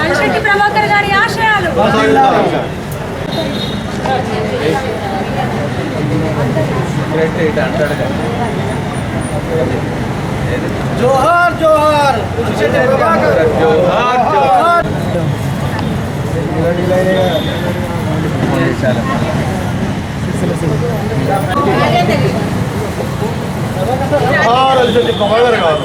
అనిశెట్టి ప్రభాకర్ గారి ఆశయాలు జోహార్ జోహార్ జోహార్ జోహార్ ప్రభాకర్ గారు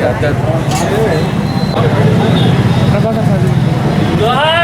약간. 와!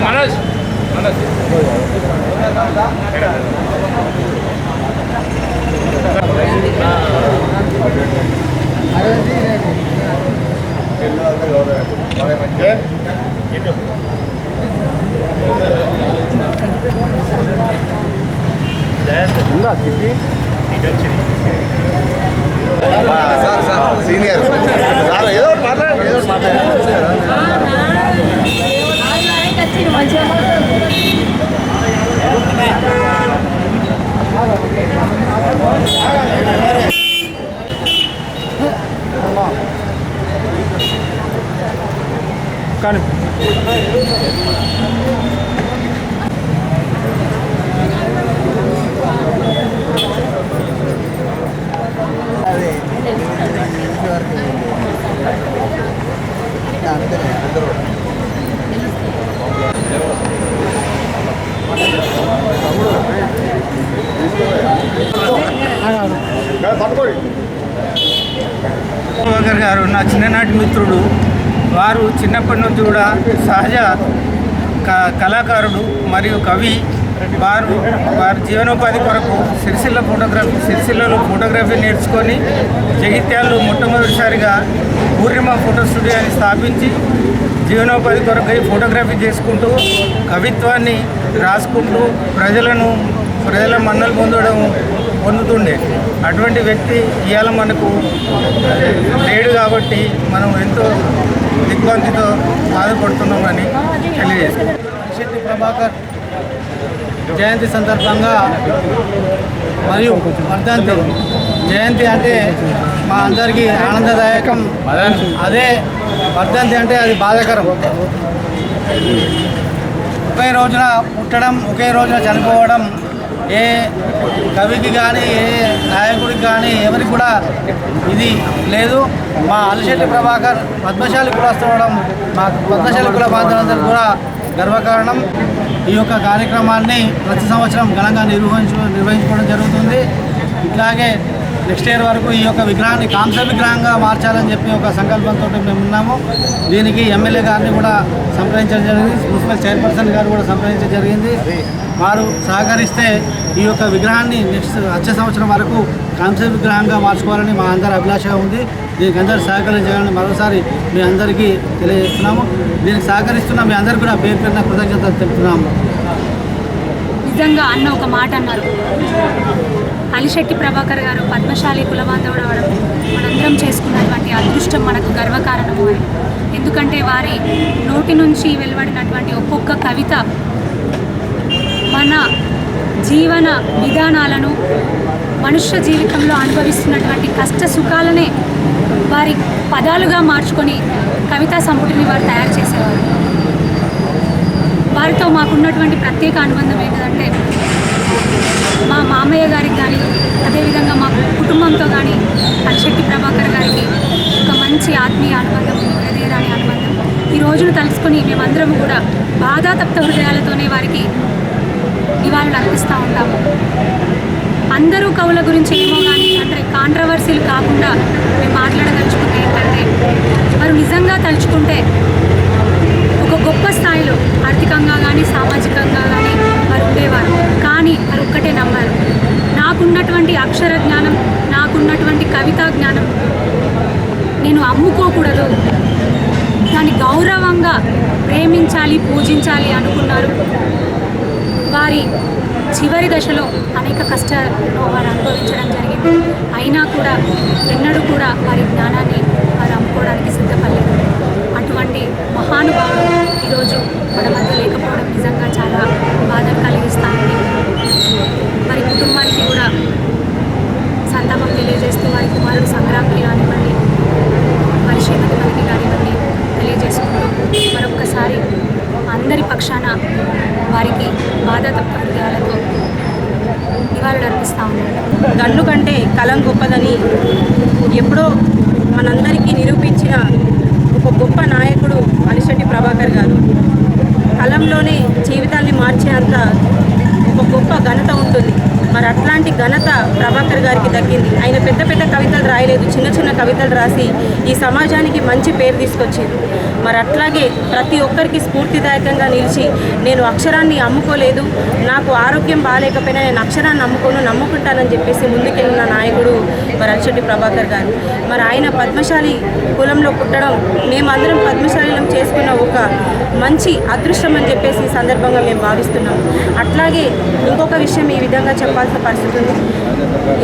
Manoj. Manoj. ప్రభాకర్ గారు నా చిన్ననాటి మిత్రుడు. వారు చిన్నప్పటి నుంచి కూడా సహజ కళాకారుడు మరియు కవి. వారు వారి జీవనోపాధి కొరకు సిరిసిల్ల ఫోటోగ్రఫీ సిరిసిల్లలో ఫోటోగ్రఫీ నేర్చుకొని జగిత్యాలు మొట్టమొదటిసారిగా పూర్ణిమ ఫోటో స్టూడియోని స్థాపించి జీవనోపాధి కొరకై ఫోటోగ్రఫీ చేసుకుంటూ కవిత్వాన్ని రాసుకుంటూ ప్రజలను ప్రజల మన్నలు పొందడం పొందుతుండే. అటువంటి వ్యక్తి ఇవాళ మనకు లేడు కాబట్టి మనం ఎంతో దిగ్భ్రాంతితో బాధపడుతున్నామని తెలియజేస్తాం శెట్టి ప్రభాకర్ జయంతి సందర్భంగా మరియు వర్ధంతి జయంతి అంటే మా అందరికీ ఆనందదాయకం. అదే వర్ధంతి అంటే అది బాధాకరం. ఒకే రోజున పుట్టడం ఒకే రోజున చనిపోవడం ఏ కవికి కానీ ఏ నాయకుడికి కానీ ఎవరికి కూడా ఇది లేదు. మా అలిశెట్టి ప్రభాకర్ పద్మశాలి కులస్తుండడం మా పద్మశాలి కుల బాధ్యులందరూ కూడా గర్వకారణం. ఈ యొక్క కార్యక్రమాన్ని ప్రతి సంవత్సరం ఘనంగా నిర్వహించు నిర్వహించుకోవడం జరుగుతుంది. ఇట్లాగే నెక్స్ట్ ఇయర్ వరకు ఈ యొక్క విగ్రహాన్ని కాంస విగ్రహంగా మార్చాలని చెప్పి ఒక సంకల్పంతో మేము ఉన్నాము. దీనికి ఎమ్మెల్యే గారిని కూడా సంప్రదించడం జరిగింది. మున్సిపల్ చైర్పర్సన్ గారు కూడా సంప్రదించడం జరిగింది. వారు సహకరిస్తే ఈ యొక్క విగ్రహాన్ని నెక్స్ట్ వచ్చే సంవత్సరం వరకు కాంస విగ్రహంగా మార్చుకోవాలని మా అందరి అభిలాష ఉంది. దీనికి అందరూ సహకరించాలని మరోసారి మీ అందరికీ తెలియజేస్తున్నాము. దీనికి సహకరిస్తున్న మీ అందరికీ కూడా పేరు పేరున కృతజ్ఞతలు తెలుపుతున్నాము. నిజంగా అన్న ఒక మాట అన్నారు. అలిశెట్టి ప్రభాకర్ గారు పద్మశాలి కులబాంధవుడు అవడం మనందరం చేసుకున్నటువంటి అదృష్టం మనకు గర్వకారణము అని. ఎందుకంటే వారి నోటి నుంచి వెలువడినటువంటి ఒక్కొక్క కవిత మన జీవన విధానాలను మనుష్య జీవితంలో అనుభవిస్తున్నటువంటి కష్ట సుఖాలనే వారి పదాలుగా మార్చుకొని కవితా సంపుటిని వారు తయారు చేసేవారు. వారితో మాకున్నటువంటి ప్రత్యేక అనుబంధం ఏంటంటే మా మామయ్య గారికి కానీ అదేవిధంగా మా కుటుంబంతో కానీ అక్షట్టి ప్రభాకర్ గారికి ఒక మంచి ఆత్మీయ అనుబంధం విడదీయరాని అనుబంధం. ఈ రోజును తలుచుకొని మేమందరం కూడా బాధాతప్త హృదయాలతోనే వారికి నివాళులు అర్పిస్తూ ఉంటాము. అందరూ కవుల గురించి ఏమో కానీ అంటే కాంట్రవర్సీలు కాకుండా మేము మాట్లాడదలుచుకుంటే ఏంటంటే వారు నిజంగా తలుచుకుంటే ఒక గొప్ప స్థాయిలో ఆర్థికంగా కానీ సామాజికంగా కానీ వారు ఉండేవారు. కానీ వారు ఒక్కటే నమ్మారు. నాకున్నటువంటి అక్షర జ్ఞానం నాకున్నటువంటి కవితా జ్ఞానం నేను అమ్ముకోకూడదు. దాన్ని గౌరవంగా ప్రేమించాలి పూజించాలి అనుకున్నారు. వారి చివరి దశలో అనేక కష్టాలను వారు అనుభవించడం జరిగింది. అయినా కూడా ఎన్నడూ కూడా వారి జ్ఞానాన్ని వారు అమ్ముకోవడానికి సిద్ధపడలేదు. అటువంటి మహానుభావుడు ఈరోజు మన మధ్య లేకపోవడం నిజంగా చాలా బాధను కలిగిస్తానండి వారి కుటుంబానికి కూడా సంతాపం తెలియజేస్తూ వారి కుమారుడు సంగ్రామ్కి కానివ్వండి వారి శ్రీమతి మనకి కానివ్వండి తెలియజేసుకుంటూ మరొక్కసారి అందరి పక్షాన వారికి బాధాతప్త హృదయాలతో నివాళులు అర్పిస్తా ఉన్నాను గన్ను కంటే కలం గొప్పదని ఎప్పుడో మనందరికీ నిరూపించిన ఒక గొప్ప నాయకుడు అలిశెట్టి ప్రభాకర్ గారు. కలంలోనే జీవితాన్ని మార్చేంత ఒక గొప్ప ఘనత ఉంటుంది. మరి అట్లాంటి ఘనత ప్రభాకర్ గారికి దక్కింది. ఆయన పెద్ద పెద్ద కవితలు రాయలేదు. చిన్న చిన్న కవితలు రాసి ఈ సమాజానికి మంచి పేరు తీసుకొచ్చింది. మరి అట్లాగే ప్రతి ఒక్కరికి స్ఫూర్తిదాయకంగా నిలిచి నేను అక్షరాన్ని అమ్ముకోలేదు. నాకు ఆరోగ్యం బాగాలేకపోయినా నేను అక్షరాన్ని అమ్ముకోను నమ్ముకుంటానని చెప్పేసి ముందుకెళ్ళిన నాయకుడు మరి అచ్చటి ప్రభాకర్ గారు. మరి ఆయన పద్మశాలి కులంలో పుట్టడం మేమందరం పద్మశాలిలో చేసుకున్న ఒక మంచి అదృష్టం అని చెప్పేసి ఈ సందర్భంగా మేము భావిస్తున్నాం. అట్లాగే ఇంకొక విషయం ఈ విధంగా చెప్పాల్సిన పరిస్థితి ఉంది.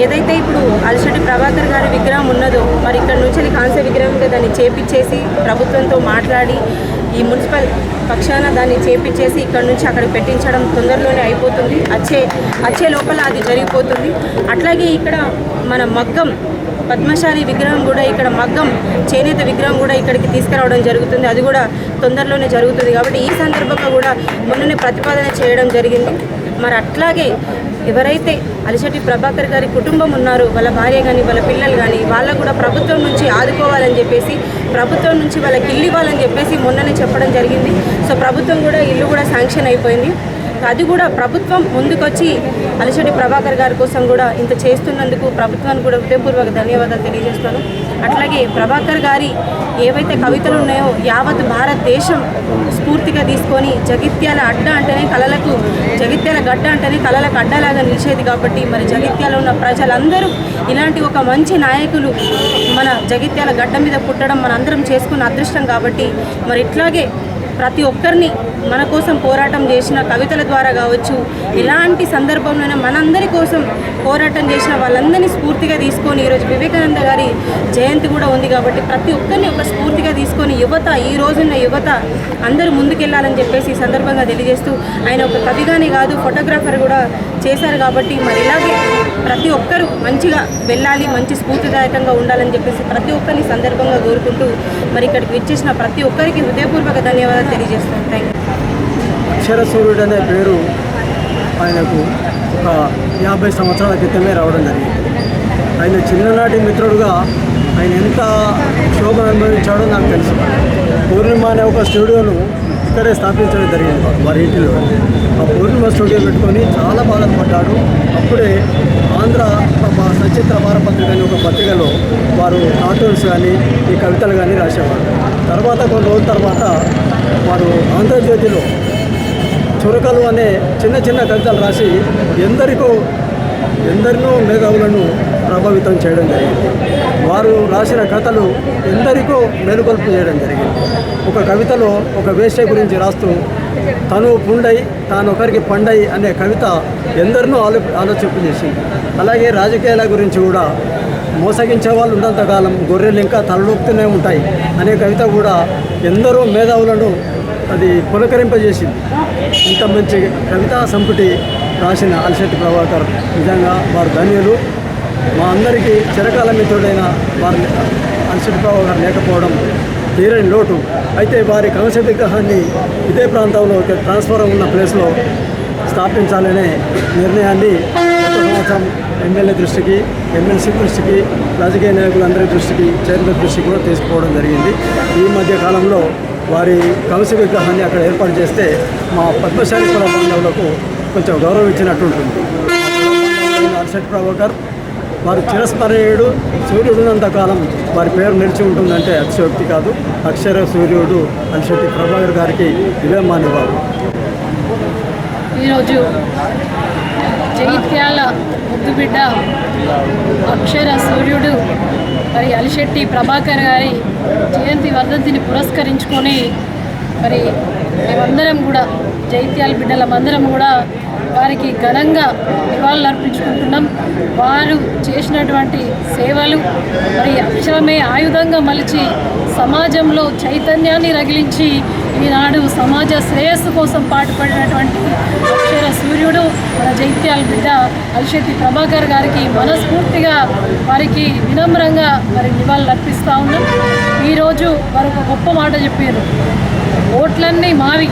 ఏదైతే ఇప్పుడు అలసటి ప్రభాకర్ గారి విగ్రహం ఉన్నదో మరి ఇక్కడ నుంచి కాంస్య కాంస్య విగ్రహంగా దాన్ని చేపించేసి ప్రభుత్వంతో మాట్లాడి ఈ మున్సిపల్ పక్షాన దాన్ని చేపించేసి ఇక్కడ నుంచి అక్కడ పెట్టించడం తొందరలోనే అయిపోతుంది. వచ్చే వచ్చే లోపల అది జరిగిపోతుంది. అట్లాగే ఇక్కడ మన మగ్గం పద్మశాలి విగ్రహం కూడా ఇక్కడ మగ్గం చేనేత విగ్రహం కూడా ఇక్కడికి తీసుకురావడం జరుగుతుంది. అది కూడా తొందరలోనే జరుగుతుంది. కాబట్టి ఈ సందర్భంగా కూడా మొన్ననే ప్రతిపాదన చేయడం జరిగింది. మరి అట్లాగే ఎవరైతే అలిశెట్టి ప్రభాకర్ గారి కుటుంబం ఉన్నారో వాళ్ళ భార్య కానీ వాళ్ళ పిల్లలు కానీ వాళ్ళకు కూడా ప్రభుత్వం నుంచి ఆదుకోవాలని చెప్పేసి ప్రభుత్వం నుంచి వాళ్ళకి ఇల్లు ఇవ్వాలని చెప్పేసి మొన్ననే చెప్పడం జరిగింది. సో ప్రభుత్వం కూడా ఇల్లు కూడా శాంక్షన్ అయిపోయింది. అది కూడా ప్రభుత్వం ముందుకొచ్చి అలశెట్టి ప్రభాకర్ గారి కోసం కూడా ఇంత చేస్తున్నందుకు ప్రభుత్వానికి కూడా హృదయపూర్వక ధన్యవాదాలు తెలియజేస్తాను. అట్లాగే ప్రభాకర్ గారి ఏవైతే కవితలు ఉన్నాయో యావత్ భారతదేశం స్ఫూర్తిగా తీసుకొని జగిత్యాల అడ్డ అంటేనే కళలకు జగిత్యాల గడ్డ అంటేనే కళలకు అడ్డలాగా నిలిచేది కాబట్టి మరి జగిత్యాల ఉన్న ప్రజలందరూ ఇలాంటి ఒక మంచి నాయకులు మన జగిత్యాల గడ్డ మీద పుట్టడం మనందరం చేసుకున్న అదృష్టం కాబట్టి మరి ఇట్లాగే ప్రతి ఒక్కరిని మన కోసం పోరాటం చేసిన కవితల ద్వారా కావచ్చు ఎలాంటి సందర్భంలోనే మనందరి కోసం పోరాటం చేసిన వాళ్ళందరినీ స్ఫూర్తిగా తీసుకొని ఈరోజు వివేకానంద గారి జయంతి కూడా ఉంది కాబట్టి ప్రతి ఒక్కరిని ఒక స్ఫూర్తిగా తీసుకొని యువత ఈ రోజున్న యువత అందరూ ముందుకెళ్ళాలని చెప్పేసి ఈ సందర్భంగా తెలియజేస్తూ ఆయన ఒక కవిగానే కాదు ఫోటోగ్రాఫర్ కూడా చేశారు కాబట్టి మరి ఇలాగే ప్రతి ఒక్కరూ మంచిగా వెళ్ళాలి మంచి స్ఫూర్తిదాయకంగా ఉండాలని చెప్పేసి ప్రతి ఒక్కరిని సందర్భంగా కోరుకుంటూ మరి ఇక్కడికి విచ్చేసిన ప్రతి ఒక్కరికి హృదయపూర్వక ధన్యవాదాలు తెలియజేస్తాను థ్యాంక్ యూ అక్షరసూర్యుడు అనే పేరు ఆయనకు ఒక యాభై సంవత్సరాల క్రితమే రావడం జరిగింది. ఆయన చిన్ననాటి మిత్రుడుగా ఆయన ఎంత శోభ అనుభవించాడో నాకు తెలుసు. పూర్ణిమ అనే ఒక స్టూడియోను ఇక్కడే స్థాపించడం జరిగింది. వారి ఇంటిలో ఆ పూర్ణిమ స్టూడియో పెట్టుకొని చాలా బాధపడ్డాడు. అప్పుడే ఆంధ్ర సచిత్ర వారపత్రిక అనే ఒక పత్రికలో వారు కార్టూన్స్ కానీ ఈ కవితలు కానీ రాసేవారు. తర్వాత కొన్ని రోజుల తర్వాత వారు ఆంధ్రజ్యోతిలో చురకలు అనే చిన్న చిన్న కవితలు రాసి ఎందరికో ఎందరినో మేధావులను ప్రభావితం చేయడం జరిగింది. వారు రాసిన కథలు ఎందరికో మేలుకొల్పు చేయడం జరిగింది. ఒక కవితలో ఒక వేశ్య గురించి రాస్తూ తను పుండై తాను ఒకరికి పండై అనే కవిత ఎందరినో ఆలో ఆలోచింపు చేసింది. అలాగే రాజకీయాల గురించి కూడా మోసగించే వాళ్ళు ఉన్నంతకాలం గొర్రెలు ఇంకా తలలోపుతూనే ఉంటాయి అనే కవిత కూడా ఎందరో మేధావులను అది పులకరింపజేసింది ఇంత మంచి కవితా సంపుటి రాసిన అలశెట్టి ప్రభాకర్ నిజంగా వారు ధన్యులు. మా అందరికీ చిరకాల మిత్రుడైన వారి అలశెట్టి ప్రభాకర్ లేకపోవడం తీరని లోటు. అయితే వారి కంశ విగ్రహాన్ని ఇదే ప్రాంతంలో ఒక ట్రాన్స్ఫర్ ఉన్న ప్లేస్లో స్థాపించాలనే నిర్ణయాన్ని గత సంవత్సరం ఎమ్మెల్యే దృష్టికి ఎమ్మెల్సీ దృష్టికి రాజకీయ నాయకులందరి దృష్టికి చైర్మన్ దృష్టికి కూడా తీసుకోవడం జరిగింది. ఈ మధ్య కాలంలో వారి కంశ విగ్రహాన్ని అక్కడ ఏర్పాటు చేస్తే మా పద్మశాలీపుర బాంధవులకు కొంచెం గౌరవం ఇచ్చినట్టు ఉంటుంది అర్షట్ ప్రభాకర్ వారు చిరస్మరణీయుడు సూర్యుడు ఉన్నంతకాలం వారి పేరు నిలిచి ఉంటుందంటే అతిశయోక్తి కాదు. అక్షర సూర్యుడు అల్శెట్టి ప్రభాకర్ గారికి ఇవే మానివారు ఈరోజు జగిత్యాల ముద్దుబిడ్డ అక్షర సూర్యుడు మరి అలిశెట్టి ప్రభాకర్ గారి జయంతి వర్ధంతిని పురస్కరించుకొని మరి మేమందరం కూడా జైత్యాల బిడ్డలమందరం కూడా వారికి ఘనంగా నివాళులు అర్పించుకుంటున్నాం. వారు చేసినటువంటి సేవలు మరి అక్షరమే ఆయుధంగా మలిచి సమాజంలో చైతన్యాన్ని రగిలించి ఈనాడు సమాజ శ్రేయస్సు కోసం పాటుపడినటువంటి అక్షర సూర్యుడు మన జైత్యాల బిడ్డ అలిశెట్టి ప్రభాకర్ గారికి మనస్ఫూర్తిగా వారికి వినమ్రంగా మరి నివాళులు అర్పిస్తూ ఉన్నాం. ఈరోజు వారు ఒక గొప్ప మాట చెప్పారు. ఓట్లన్నీ మావి.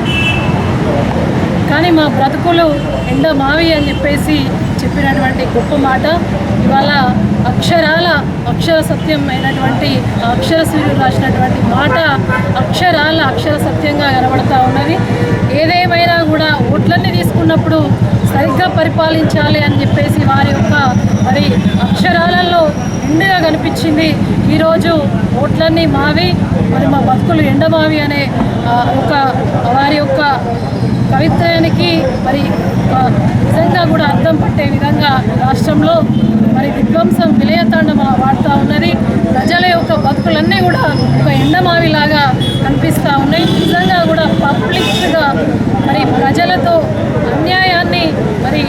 కానీ మా బ్రతుకులు ఎండ మావి అని చెప్పేసి చెప్పినటువంటి గొప్ప మాట. ఇవాళ అక్షరాల అక్షర సత్యం అయినటువంటి అక్షర సూర్యుడు రాసినటువంటి మాట అక్షరాల అక్షర సత్యంగా కనబడతా ఉన్నది. ఏదేమైనా కూడా ఓట్లన్నీ తీసుకున్నప్పుడు సరిగ్గా పరిపాలించాలి అని చెప్పేసి వారి యొక్క మరి అక్షరాలలో నిండుగా కనిపించింది. ఈరోజు ఓట్లన్నీ మావి మరి మా బతుకులు ఎండమావి అనే ఒక కవిత్వానికి మరి నిజంగా కూడా అర్థం పట్టే విధంగా రాష్ట్రంలో మరి విధ్వంసం విలయతాండం వాడుతూ ఉన్నది. ప్రజల యొక్క బతుకులన్నీ కూడా ఒక ఎండమావిలాగా కనిపిస్తూ ఉన్నాయి. నిజంగా కూడా పబ్లిక్గా మరి ప్రజలతో అన్యాయాన్ని మరి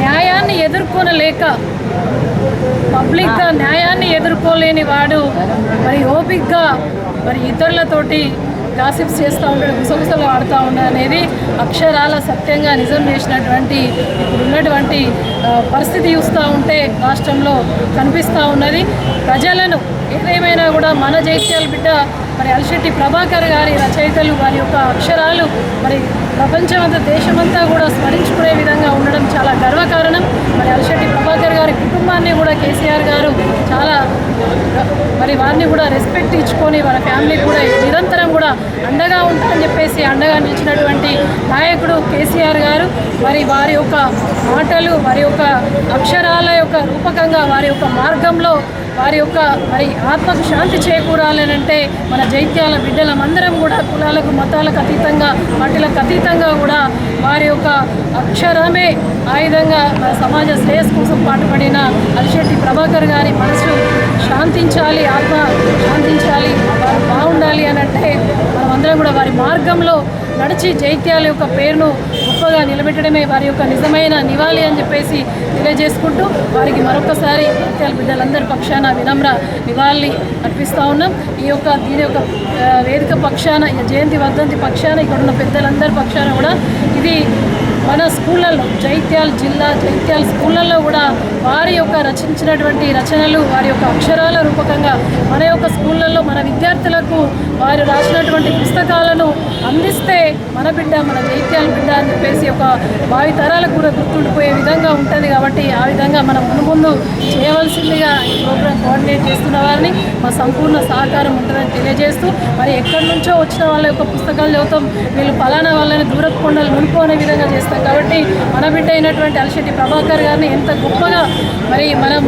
న్యాయాన్ని ఎదుర్కొనలేక పబ్లిక్గా న్యాయాన్ని ఎదుర్కోలేని వాడు మరి ఓపిక్గా మరి ఇతరులతోటి గాసిప్స్ చేస్తూ ఉంటాడు గుసగుసలు ఆడుతూ ఉన్నాడు అనేది అక్షరాల సత్యంగా నిజం చేసినటువంటి ఇప్పుడు ఉన్నటువంటి పరిస్థితి చూస్తూ ఉంటే రాష్ట్రంలో కనిపిస్తూ ఉన్నది. ప్రజలను ఏదేమైనా కూడా మన జైత్యాల బిడ్డ మరి అలిశెట్టి ప్రభాకర్ గారి రచయితలు వారి యొక్క అక్షరాలు మరి ప్రపంచమంతా దేశమంతా కూడా స్మరించుకునే విధంగా ఉండడం చాలా గర్వకారణం. మరి అలిశెట్టి గారి కుటుంబాన్ని కూడా కేసీఆర్ గారు చాలా మరి వారిని కూడా రెస్పెక్ట్ ఇచ్చుకొని వాళ్ళ ఫ్యామిలీకి కూడా నిరంతరం కూడా అండగా ఉంటారని చెప్పేసి అండగా నిలిచినటువంటి నాయకుడు కేసీఆర్ గారు. మరి వారి యొక్క మాటలు వారి యొక్క అక్షరాల యొక్క రూపకంగా వారి యొక్క మార్గంలో వారి యొక్క మరి ఆత్మకు శాంతి చేకూరాలనంటే మన జైత్యాల బిడ్డలమందరం కూడా కులాలకు మతాలకు అతీతంగా వాటిలకు అతీతంగా కూడా వారి యొక్క అక్షరమే ఆయుధంగా మన సమాజ శ్రేయస్ కోసం పాటుపడిన అలిశెట్టి ప్రభాకర్ గారి మనసు శాంతించాలి ఆత్మ శాంతించాలి వారు బాగుండాలి అని అంటే మనమందరం కూడా వారి మార్గంలో నడిచి జైత్యాల యొక్క పేరును గొప్పగా నిలబెట్టడమే వారి యొక్క నిజమైన నివాళి అని చెప్పేసి తెలియజేసుకుంటూ వారికి మరొకసారి జైత్యాల బిడ్డలందరి పక్షాన వినమ్ర నివాళి అర్పిస్తూ ఉన్నాం. ఈ యొక్క దీని యొక్క వేదిక పక్షాన జయంతి వర్ధంతి పక్షాన ఇక్కడ ఉన్న పెద్దలందరి పక్షాన కూడా ఇది మన స్కూళ్ళల్లో జైత్యాల జిల్లా జైత్యాల స్కూళ్ళల్లో కూడా వారి యొక్క రచించినటువంటి రచనలు వారి యొక్క అక్షరాల రూపకంగా మన యొక్క స్కూళ్ళల్లో మన విద్యార్థులకు వారు రాసినటువంటి పుస్తకాలను అందిస్తే మన బిడ్డ మన జైత్యాల బిడ్డ అని చెప్పేసి ఒక భావి తరాలకు కూడా గుర్తుండిపోయే విధంగా ఉంటుంది కాబట్టి ఆ విధంగా మనం మునుముందు చేయవలసిందిగా ఈ ప్రోగ్రాం కోఆర్డినేట్ చేస్తున్న వారిని మా సంపూర్ణ సహకారం ఉంటుందని తెలియజేస్తూ మరి ఎక్కడి నుంచో వచ్చిన వాళ్ళ యొక్క పుస్తకాలు చదువుతాం వీళ్ళు ఫలానా వాళ్ళని దూరపు కొండలు నునుపు అనే విధంగా చేస్తాం కాబట్టి మన బిడ్డ అయినటువంటి అలశెట్టి ప్రభాకర్ గారిని ఎంత గొప్పగా మరి మనం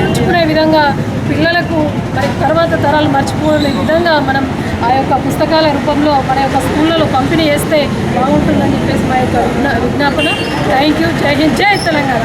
మర్చిపోయే విధంగా పిల్లలకు మరి తర్వాత తరాలు మర్చిపోయే విధంగా మనం ఆ యొక్క పుస్తకాల రూపంలో మన యొక్క స్కూళ్ళలో పంపిణీ చేస్తే బాగుంటుందని చెప్పేసి మా యొక్క విజ్ఞాపన. థ్యాంక్ యూ జై హింద్ జై తెలంగాణ.